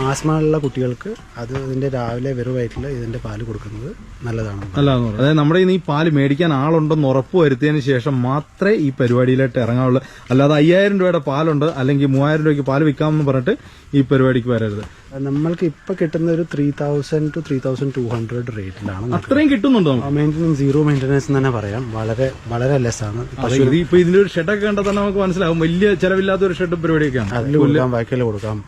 Asthma ഉള്ള കുട്ടികൾക്ക് അത് ഇതിന്റെ രാവിലെ വെറും വയറ്റിൽ ഇതിന്റെ പാൽ കൊടുക്കുന്നത് നല്ലതാണ് നല്ലതാണ് പറഞ്ഞു അതായത് നമ്മുടെ ഈ പാൽ മേടിക്കാൻ ആളുണ്ടെന്ന് ഉറപ്പ് വരുത്തിയതിന് ശേഷം മാത്രമേ ഈ പരിപാടിയിലോട്ട് ഇറങ്ങാവുള്ളൂ. അല്ലാതെ അയ്യായിരം രൂപയുടെ പാലുണ്ട് അല്ലെങ്കിൽ മൂവായിരം രൂപയ്ക്ക് പാൽ വിൽക്കാമെന്ന് പറഞ്ഞിട്ട് ഈ പരിപാടിക്ക് വരരുത്. നമ്മൾക്ക് ഇപ്പൊ കിട്ടുന്ന ഒരു three thousand two three thousand two hundred റേറ്റിലാണ് അത്രയും കിട്ടുന്നുണ്ടോ? മെയിന്റനൻസ് സീറോ മെയിന്റനൻസ് എന്ന് തന്നെ പറയാം. വളരെ വളരെ ലെസ് ആണ്. ഇതിന്റെ ഒരു ഷെഡൊക്കെ കണ്ടാൽ തന്നെ നമുക്ക് മനസ്സിലാവും. വലിയ ചെലവില്ലാത്ത ഒരു ഷെഡ് പരിപാടിയൊക്കെയാണ്. അതിൽ കൊടുക്കാം വായ്ക്കൽ കൊടുക്കാം.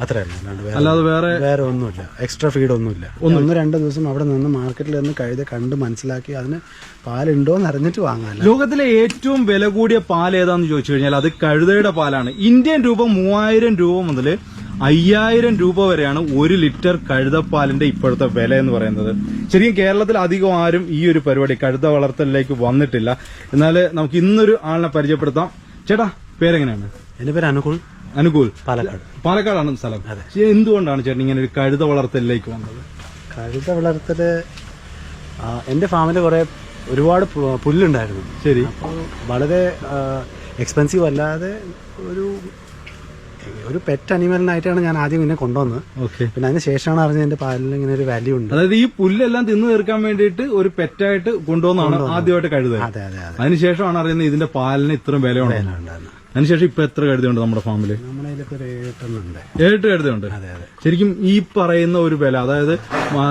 അല്ലാതെ വേറെ വേറെ ഒന്നുമില്ല. എക്സ്ട്രാ ഫീഡ് ഒന്നുമില്ല. ഒന്ന് രണ്ട് ദിവസം അവിടെ നിന്ന് മാർക്കറ്റിൽ നിന്ന് കഴുത കണ്ട് മനസ്സിലാക്കി അതിന് പാലുണ്ടോ എന്ന് അറിഞ്ഞിട്ട് വാങ്ങാൻ ലോകത്തിലെ ഏറ്റവും വില കൂടിയ പാൽ ഏതാന്ന് ചോദിച്ചു കഴിഞ്ഞാൽ അത് കഴുതയുടെ പാലാണ്. ഇന്ത്യൻ രൂപ മൂവായിരം രൂപ മുതൽ അയ്യായിരം രൂപ വരെയാണ് ഒരു ലിറ്റർ കഴുതപ്പാലിന്റെ ഇപ്പോഴത്തെ വില എന്ന് പറയുന്നത്. ശരിക്കും കേരളത്തിൽ അധികം ആരും ഈ ഒരു പരിപാടി കഴുത വളർത്തലിലേക്ക് വന്നിട്ടില്ല. എന്നാൽ നമുക്ക് ഇന്നൊരു ആളിനെ പരിചയപ്പെടുത്താം. ചേട്ടാ പേരെങ്ങനെയാണ്? എന്റെ പേര് അനുകൂൾ. അനുകൂൽ. പാലക്കാട്. പാലക്കാടാണ് സ്ഥലം. എന്തുകൊണ്ടാണ് ചേട്ടൻ ഇങ്ങനെ ഒരു കഴുത വളർത്തലിലേക്ക് വന്നത്? കഴുത വളർത്തൽ എന്റെ ഫാമിൽ കുറെ ഒരുപാട് പുല്ലുണ്ടായിരുന്നു. ശരി. വളരെ എക്സ്പെൻസീവ് അല്ലാതെ ഒരു ഒരു പെറ്റ് അനിമലിനായിട്ടാണ് ഞാൻ ആദ്യം ഇന്നെ കൊണ്ടുവന്നത്. ഓക്കെ. പിന്നെ അതിന് ശേഷമാണ് അറിഞ്ഞത് എന്റെ പാലിന് ഇങ്ങനെ ഒരു വാല്യൂ ഉണ്ട്. അതായത് ഈ പുല്ലെല്ലാം തിന്നു തീർക്കാൻ വേണ്ടിയിട്ട് ഒരു പെറ്റായിട്ട് കൊണ്ടുവന്നാണ് ആദ്യമായിട്ട് കഴുത. അതെ അതെ അതെ. അതിനുശേഷമാണ് അറിയുന്നത് ഇതിന്റെ പാലിന് ഇത്രയും വില ഉണ്ടായിരുന്നു അതിനുശേഷം ഇപ്പൊ എത്ര കഴുതയുണ്ട് നമ്മുടെ ഫാമിൽ? ഏട്ട് ഏഴെട്ട് കഴുതയുണ്ട്? ശരിക്കും ഈ പറയുന്ന ഒരു വില അതായത്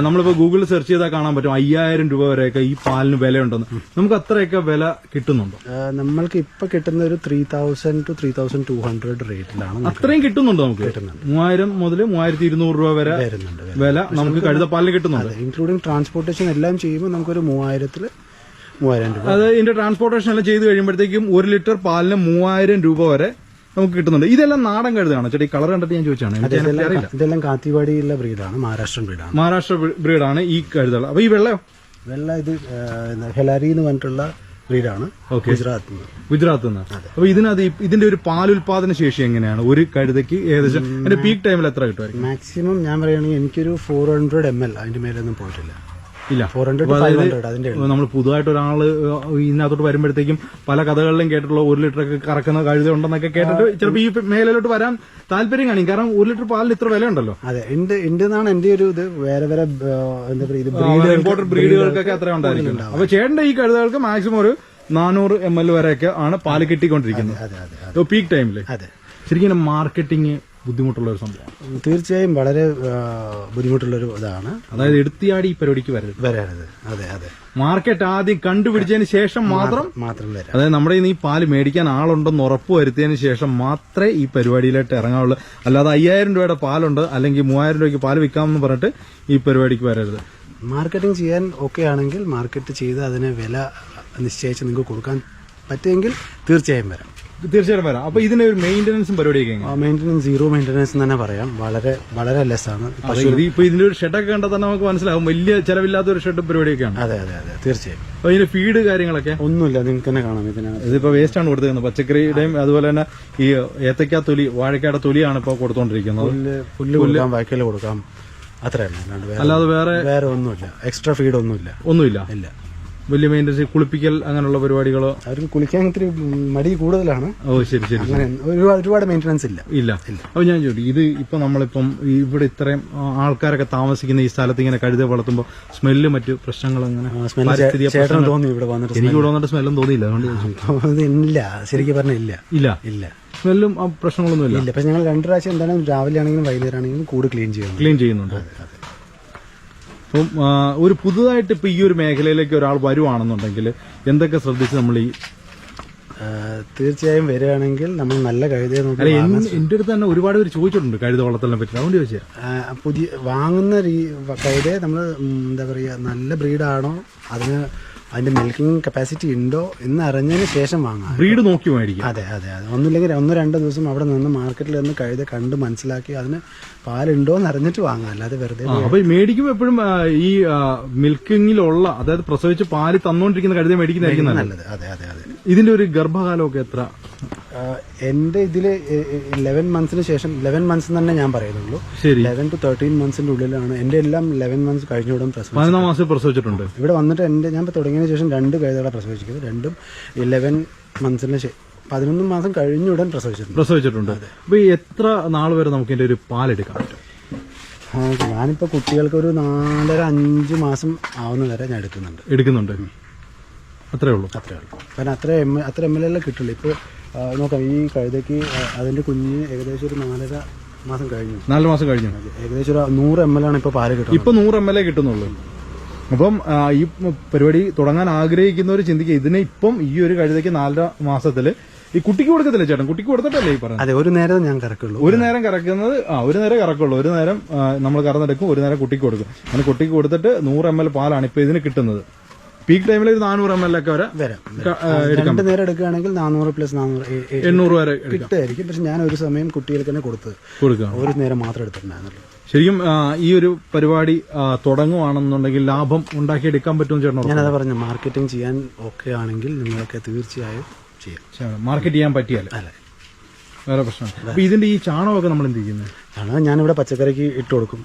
നമ്മളിപ്പോ ഗൂഗിളിൽ സെർച്ച് ചെയ്താൽ കാണാൻ പറ്റും അയ്യായിരം രൂപ വരെയൊക്കെ ഈ പാലിന് വിലയുണ്ടെന്ന്. നമുക്ക് അത്രയൊക്കെ വില കിട്ടുന്നുണ്ടോ? നമ്മൾക്ക് ഇപ്പൊ കിട്ടുന്ന ഒരു three thousand two three thousand two hundred റേറ്റിലാണ് അത്രയും കിട്ടുന്നുണ്ടോ നമുക്ക്? മൂവായിരം മുതൽ മൂവായിരത്തി ഇരുന്നൂറ് രൂപ വരെ വില നമുക്ക് കഴുത പാലിന് കിട്ടുന്നുണ്ട്. ഇൻക്ലൂഡിങ് ട്രാൻസ്പോർട്ടേഷൻ എല്ലാം ചെയ്യുമ്പോൾ നമുക്കൊരു മൂവായിരത്തിൽ മൂവായിരം രൂപ. അത് ഇതിന്റെ ട്രാൻസ്പോർട്ടേഷൻ എല്ലാം ചെയ്ത് കഴിയുമ്പോഴത്തേക്കും ഒരു ലിറ്റർ പാലിന് മൂവായിരം രൂപ വരെ നമുക്ക് കിട്ടുന്നുണ്ട്. ഇതെല്ലാം നാടൻ കഴുതാണ്? ചേട്ടി കളർ കണ്ടിട്ട് ഞാൻ ചോദിച്ചാണ്. ഇതെല്ലാം കാത്തിവാടിയുള്ള ബ്രീഡാണ് മഹാരാഷ്ട്രൻ ബ്രീഡാണ്. മഹാരാഷ്ട്ര ബ്രീഡാണ് ഈ കഴുതകൾ. അപ്പൊ ഈ വെള്ളയോ? വെള്ള ഇത് ഹെലാരി എന്ന് പറഞ്ഞിട്ടുള്ള ബ്രീഡാണ് ഗുജറാത്ത് ഗുജറാത്ത് നിന്ന്. അപ്പൊ ഇതിനകത്ത് ഇതിന്റെ ഒരു പാലുൽപാദന ശേഷി എങ്ങനെയാണ്? ഒരു കഴുതയ്ക്ക് ഏകദേശം അതിന്റെ പീക്ക് ടൈമിൽ എത്ര കിട്ടുമായിരിക്കും? മാക്സിമം ഞാൻ പറയുകയാണെങ്കിൽ എനിക്കൊരു ഫോർ ഹൺഡ്രഡ് എം എൽ അതിന്റെ മേലൊന്നും പോയിട്ടില്ല. ഇല്ല. ഫോർ ഹൺഡ്രഡ് നമ്മൾ പുതുതായിട്ട് ഒരാൾ ഇതിനകത്തോട്ട് വരുമ്പോഴത്തേക്കും പല കഥകളിലും കേട്ടിട്ടുള്ള ഒരു ലിറ്റർ ഒക്കെ കറക്കുന്ന കഴുത ഉണ്ടെന്നൊക്കെ കേട്ടിട്ട് ചിലപ്പോൾ ഈ മേഖലയിലോട്ട് വരാൻ താല്പര്യം കാണിക്കും. കാരണം ഒരു ലിറ്റർ പാലിൽ ഇത്ര വില ഉണ്ടല്ലോ അതെ ഉണ്ട് എന്നാണ് എന്റെ ഒരു ഇത്. വേറെ വേറെ എന്താ പറയുക ഇമ്പോർട്ടന്റ് ബ്രീഡുകൾക്കൊക്കെ അത്ര ഉണ്ടായിരിക്കും അപ്പൊ ചേട്ടന്റെ ഈ കഴുതകൾക്ക് മാക്സിമം ഒരു നാനൂറ് എം എൽ വരെയൊക്കെ ആണ് പാൽ കിട്ടിക്കൊണ്ടിരിക്കുന്നത്. പീക്ക് ടൈമിൽ അതെ ശരിക്കും മാർക്കറ്റിംഗ് ബുദ്ധിമുട്ടുള്ള ഒരു സംഭവം തീർച്ചയായും വളരെ ബുദ്ധിമുട്ടുള്ളൊരു ഇതാണ്. അതായത് എടുത്തിയാടി ഈ പരിപാടിക്ക് വരരുത്. വരരുത്. അതെ അതെ. മാർക്കറ്റ് ആദ്യം കണ്ടുപിടിച്ചതിന് ശേഷം മാത്രം മാത്രം വരാം. അതായത് നമ്മുടെ ഈ പാൽ മേടിക്കാൻ ആളുണ്ടെന്ന് ഉറപ്പ് വരുത്തിയതിന് ശേഷം മാത്രമേ ഈ പരിപാടിയിലോട്ട് ഇറങ്ങാവുള്ളൂ. അല്ലാതെ അയ്യായിരം രൂപയുടെ പാലുണ്ട് അല്ലെങ്കിൽ മൂവായിരം രൂപയ്ക്ക് പാൽ വിൽക്കാമെന്ന് പറഞ്ഞിട്ട് ഈ പരിപാടിക്ക് വരരുത്. മാർക്കറ്റിംഗ് ചെയ്യാൻ ഓക്കെ ആണെങ്കിൽ മാർക്കറ്റ് ചെയ്ത് അതിന് വില നിശ്ചയിച്ച് നിങ്ങൾക്ക് കൊടുക്കാൻ പറ്റുമെങ്കിൽ തീർച്ചയായും വരാം. തീർച്ചയായിട്ടും വരാം. അപ്പൊ ഇതിന്റെ ഒരു മെയിന്റനൻസും പരിപാടിയൊക്കെ മെയിന്റനൻസ് സീറോ മെയിന്റനൻസ് എന്ന് തന്നെ പറയാം. വളരെ വളരെ ലെസ് ആണ് ഇപ്പൊ ഇതിന്റെ ഒരു ഷെഡൊക്കെ കണ്ടാൽ തന്നെ നമുക്ക് മനസ്സിലാവും. വലിയ ചെലവില്ലാത്ത ഒരു ഷെഡ് പരിപാടിയൊക്കെയാണ്. അതെ അതെ അതെ. തീർച്ചയായും. അപ്പൊ ഇതിന്റെ ഫീഡ് കാര്യങ്ങളൊക്കെ? ഒന്നുമില്ല. നിങ്ങൾക്ക് തന്നെ കാണാം ഇതിനകത്ത് ഇതിപ്പോ വേസ്റ്റ് ആണ് കൊടുത്തിരുന്നത് പച്ചക്കറിയുടെയും അതുപോലെ തന്നെ ഈ ഏത്തക്ക തൊലി വാഴക്കയുടെ തൊലിയാണ് ഇപ്പൊ കൊടുത്തോണ്ടിരിക്കുന്നത്. പുല്ല് കൊടുക്കാം വായ്ക്കൽ കൊടുക്കാം. അത്രയല്ല അല്ലാതെ വേറെ വേറെ ഒന്നുമില്ല. എക്സ്ട്രാ ഫീഡ് ഒന്നുമില്ല. ഒന്നുമില്ല. ഇല്ല. വലിയ മെയിന്റെ കുളിപ്പിക്കൽ അങ്ങനെയുള്ള പരിപാടികളോ? അവർക്ക് കുളിക്കാൻ ഇത്തിരി മടി കൂടുതലാണ്. ഓ ശരി ശരി അങ്ങനെ ഒരുപാട് ഒരുപാട് മെയിന്റനൻസ് ഇല്ല. ഇല്ല. അപ്പൊ ഞാൻ ചോദിച്ചു ഇത് ഇപ്പൊ നമ്മളിപ്പം ഇവിടെ ഇത്രയും ആൾക്കാരൊക്കെ താമസിക്കുന്ന ഈ സ്ഥലത്ത് ഇങ്ങനെ കഴുത വളർത്തുമ്പോൾ സ്മെല്ല് മറ്റു പ്രശ്നങ്ങൾ അങ്ങനെ തോന്നി ഇവിടെ വന്നിട്ട് എനിക്ക് ഇവിടെ വന്നിട്ട് സ്മെല്ലും തോന്നിയില്ല അതുകൊണ്ട് ഇല്ല ശരിക്കും പറഞ്ഞ ഇല്ല. ഇല്ല? ഇല്ല. സ്മെല്ലും പ്രശ്നങ്ങളൊന്നും ഇല്ല? ഇല്ല പക്ഷെ ഞങ്ങൾ രണ്ട് പ്രാവശ്യം എന്തായാലും രാവിലെ ആണെങ്കിലും വൈകുന്നേരം ആണെങ്കിലും കൂട് ക്ലീൻ ചെയ്യുന്നു ക്ലീൻ ചെയ്യുന്നുണ്ട്. അപ്പം ഒരു പുതുതായിട്ട് ഇപ്പൊ ഈ ഒരു മേഖലയിലേക്ക് ഒരാൾ വരുവാണെന്നുണ്ടെങ്കിൽ എന്തൊക്കെ ശ്രദ്ധിച്ച് നമ്മൾ ഈ തീർച്ചയായും വരികയാണെങ്കിൽ നമ്മൾ നല്ല കഴുതയെ നോക്കി എന്റെ അടുത്ത് തന്നെ ഒരുപാട് പേര് ചോദിച്ചിട്ടുണ്ട് കഴുത വളർത്തലിനെ പറ്റി. അതുകൊണ്ട് ചോദിച്ചാൽ പുതിയ വാങ്ങുന്ന കഴുതയെ നമ്മൾ എന്താ പറയുക നല്ല ബ്രീഡാണോ? അതിന് അതിന്റെ മിൽക്കിംഗ് കപ്പാസിറ്റി ഉണ്ടോ എന്ന് അറിഞ്ഞതിന് ശേഷം വാങ്ങാം. ബ്രീഡ് നോക്കി മേടിക്കും അതെ അതെ അതെ. ഒന്നുമില്ലെങ്കിൽ ഒന്നോ രണ്ടോ ദിവസം അവിടെ നിന്ന് മാർക്കറ്റിൽ നിന്ന് കഴുത കണ്ട് മനസ്സിലാക്കി അതിന് പാലുണ്ടോ എന്ന് അറിഞ്ഞിട്ട് വാങ്ങാം. അല്ലാതെ വെറുതെ അപ്പൊ മേടിക്കുമ്പോ മേടിക്കുമ്പോൾ എപ്പോഴും ഈ മിൽക്കിങ്ങിലുള്ള അതായത് പ്രസവിച്ച് പാൽ തന്നോണ്ടിരിക്കുന്ന കഴുതി മേടിക്കുന്നതായിരിക്കും നല്ലത്. അതെ അതെ അതെ. ഇതിന്റെ ഒരു ഗർഭകാലമൊക്കെ എത്ര? എന്റെ ഇതിൽ ലെവൻ മന്ത്സിന് ശേഷം ലെവൻ മന്ത്സ് തന്നെ ഞാൻ പറയുന്നുള്ളൂ. ലെവൻ ടു തേർട്ടീൻ മന്ത്സിന്റെ ഉള്ളിലാണ്. എന്റെ എല്ലാം ലെവൻ മന്ത്സ് കഴിഞ്ഞ പ്രസവം പതിനൊന്നാം മാസം പ്രസവിച്ചിട്ടുണ്ട്. ഇവിടെ വന്നിട്ട് എന്റെ ഞാൻ തുടങ്ങിയതിന് ശേഷം രണ്ട് കഴുതകളെ പ്രസവിച്ചിരിക്കുന്നത്. രണ്ടും ഇലവൻ മന്ത്സിന് പതിനൊന്ന് മാസം കഴിഞ്ഞ ഉടൻ പ്രസവിച്ചിട്ടുണ്ട്. പ്രസവിച്ചിട്ടുണ്ട് അപ്പൊ ഈ എത്ര നാൾ വരെ നമുക്ക് ഇതിന്റെ ഒരു പാലെടുക്കാൻ പറ്റും? ഞാനിപ്പോൾ കുട്ടികൾക്ക് ഒരു നാലര അഞ്ച് മാസം ആവുന്ന വരെ ഞാൻ എടുക്കുന്നുണ്ട്. എടുക്കുന്നുണ്ട്. അത്രേ ഉള്ളൂ. അത്രേ ഉള്ളൂ. കാരണം അത്ര എം അത്ര എം എൽ എല്ലാം കിട്ടുള്ളൂ. ഇപ്പോൾ നോക്കാം ഈ കഴുതയ്ക്ക് അതിന്റെ കുഞ്ഞ് ഏകദേശം ഒരു നാലര മാസം കഴിഞ്ഞു. നാല് മാസം കഴിഞ്ഞു. ഏകദേശം ഒരു നൂറ് എം എൽ ആണ് ഇപ്പൊ പാൽ കിട്ടുന്നത്. ഇപ്പൊ നൂറ് എം എൽ എ കിട്ടുന്നുള്ളൂ. അപ്പം ഈ പരിപാടി തുടങ്ങാൻ ആഗ്രഹിക്കുന്നവർ ചിന്തിക്കുക ഇതിനെ ഇപ്പം ഈ ഒരു കഴുതയ്ക്ക് നാലര മാസത്തിൽ ഈ കുട്ടിക്ക് കൊടുക്കത്തില്ല ചേട്ടൻ? കുട്ടിക്ക് കൊടുത്തിട്ടല്ലേ ഈ പറഞ്ഞത് അതെ ഒരു നേരം ഞാൻ കറക്കുള്ളൂ. ഒരു നേരം കറക്കുന്നത് ആ ഒരു നേരം കറക്കുള്ളൂ. ഒരു നേരം നമ്മൾ കറന്നെടുക്കും ഒരു നേരം കുട്ടിക്ക് കൊടുക്കും. അങ്ങനെ കുട്ടിക്ക് കൊടുത്തിട്ട് നൂറ് എം എൽ പാലാണ് ഇപ്പൊ ഇതിന് കിട്ടുന്നത്. പീക്ക് ടൈമിൽ ഒരു നാനൂറ് എം എൽ ഒക്കെ വരെ വരാം. രണ്ട് നേരം എടുക്കുകയാണെങ്കിൽ നാനൂറ് പ്ലസ് നാനൂറ് എണ്ണൂറ് വരെ എടുക്കാം. കിട്ടുമായിരിക്കും. പക്ഷെ ഞാൻ ഒരു സമയം കുട്ടികൾക്ക് തന്നെ കൊടുത്ത് കൊടുക്കുക ഒരു നേരം മാത്രം എടുത്തിട്ടുണ്ടായിരുന്നുള്ളൂ. ശരിക്കും ഈ ഒരു പരിപാടി തുടങ്ങുവാണെന്നുണ്ടെങ്കിൽ ലാഭം ഉണ്ടാക്കിയെടുക്കാൻ പറ്റുമെന്ന് ചേട്ടനോ ഞാനത് പറഞ്ഞു മാർക്കറ്റിംഗ് ചെയ്യാൻ ഓക്കെ ആണെങ്കിൽ നിങ്ങളൊക്കെ തീർച്ചയായും ചെയ്യാം. മാർക്കറ്റ് ചെയ്യാൻ പറ്റിയല്ല അല്ലേ വേറെ പ്രശ്നം അപ്പൊ ഇതിന്റെ ഈ ചാണകമൊക്കെ നമ്മൾ എന്ത് ചെയ്യുന്നത് ചാണകം ഞാനിവിടെ പച്ചക്കറിക്ക് ഇട്ട് കൊടുക്കും.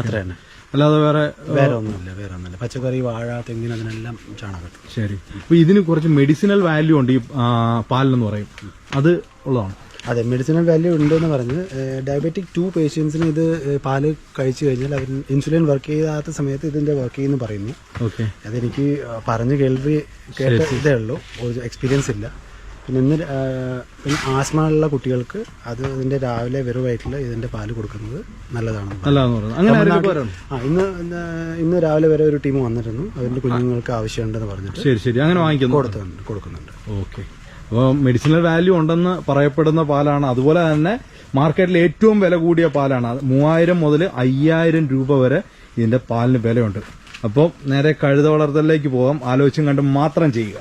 അത്ര തന്നെ. അല്ലാതെ വേറെ വേറെ ഒന്നുമില്ല വേറെ ഒന്നുമില്ല. പച്ചക്കറി വാഴ തെങ്ങിന് അതിനെല്ലാം ചാണകം. ശരി. അപ്പൊ ഇതിന് കുറച്ച് മെഡിസിനൽ വാല്യൂ ഉണ്ട് ഈ പാലെന്ന് പറയും. അത് ഉള്ളതാണ്. അതെ മെഡിസിനൽ വാല്യൂ ഉണ്ട് എന്ന് പറഞ്ഞ് ഡയബറ്റിക് ടു പേഷ്യൻസിന് ഇത് പാൽ കഴിച്ചു കഴിഞ്ഞാൽ അവർ ഇൻസുലിൻ വർക്ക് ചെയ്യാത്ത സമയത്ത് ഇതിന്റെ വർക്ക് ചെയ്യുന്നു പറയുന്നു. ഓക്കെ. അതെനിക്ക് പറഞ്ഞു കേൾവി കേട്ട ഇതേ ഉള്ളൂ. ഒരു എക്സ്പീരിയൻസ് ഇല്ല. പിന്നെ ഇന്ന് പിന്നെ ആസ്മ ഉള്ള കുട്ടികൾക്ക് അത് ഇതിന്റെ രാവിലെ വെറും വയറ്റിൽ ഇതിന്റെ പാൽ കൊടുക്കുന്നത് നല്ലതാണ് ആ ഇന്ന് ഇന്ന് രാവിലെ വരെ ഒരു ടീം വന്നിരുന്നു. അതിന്റെ കുഞ്ഞുങ്ങൾക്ക് ആവശ്യമുണ്ടെന്ന് പറഞ്ഞിട്ട്. ശരി ശരി. അങ്ങനെ വാങ്ങിക്കുന്നു. കൊടുക്കുന്നുണ്ട് കൊടുക്കുന്നുണ്ട്. ഓക്കെ. മെഡിസിനൽ വാല്യൂ ഉണ്ടെന്ന് പറയപ്പെടുന്ന പാലാണ്. അതുപോലെ തന്നെ മാർക്കറ്റിൽ ഏറ്റവും വില കൂടിയ പാലാണ്. മൂവായിരം മുതൽ അയ്യായിരം രൂപ വരെ ഇതിന്റെ പാലിന് വിലയുണ്ട്. അപ്പോൾ നേരെ കഴുത വളർത്തലിലേക്ക് പോകാം. ആലോചിച്ചും കണ്ടും മാത്രം ചെയ്യുക.